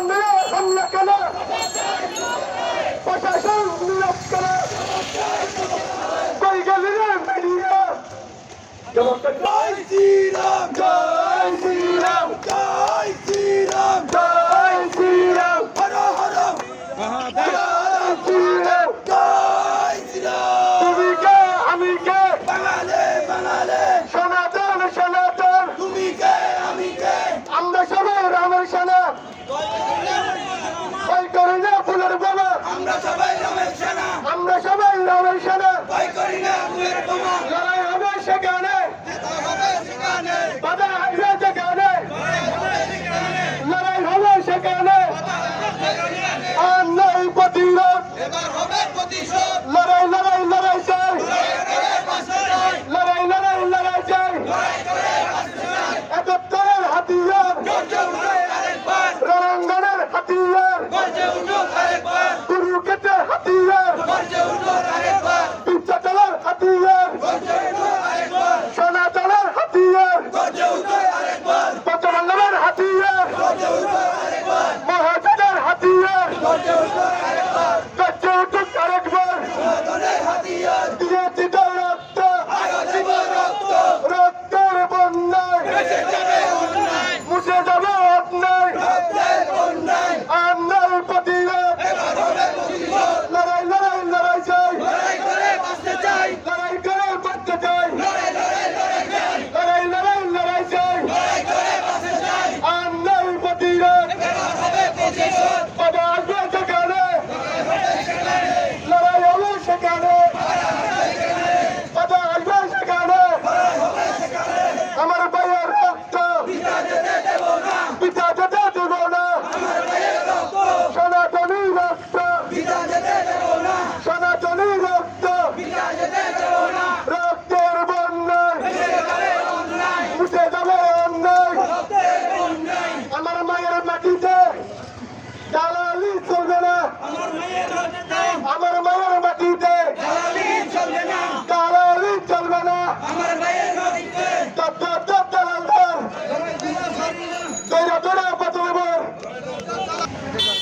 মিলে হামলা করে প্রশাসন নিরোধ করে কই গেলি রে মিডিয়া জবাব সেখানে। বাধা আসবে সেখানে। লড়াই হবে সেখানে। আর নেই প্রতিরোধ লড়াই লড়াই লড়াই চাই। লড়াই লড়াই লড়াই চাই। একাত্তরের হাতিয়ার। রণাঙ্গনের হাতিয়ার। কুরুক্ষেত্র España. আমার ভাইয়ের নদীতে ডাক্তার ডাক্তার ডাক্তার দৈরা দৈরা পাতল এবার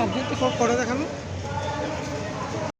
আপনি কি করে দেখানো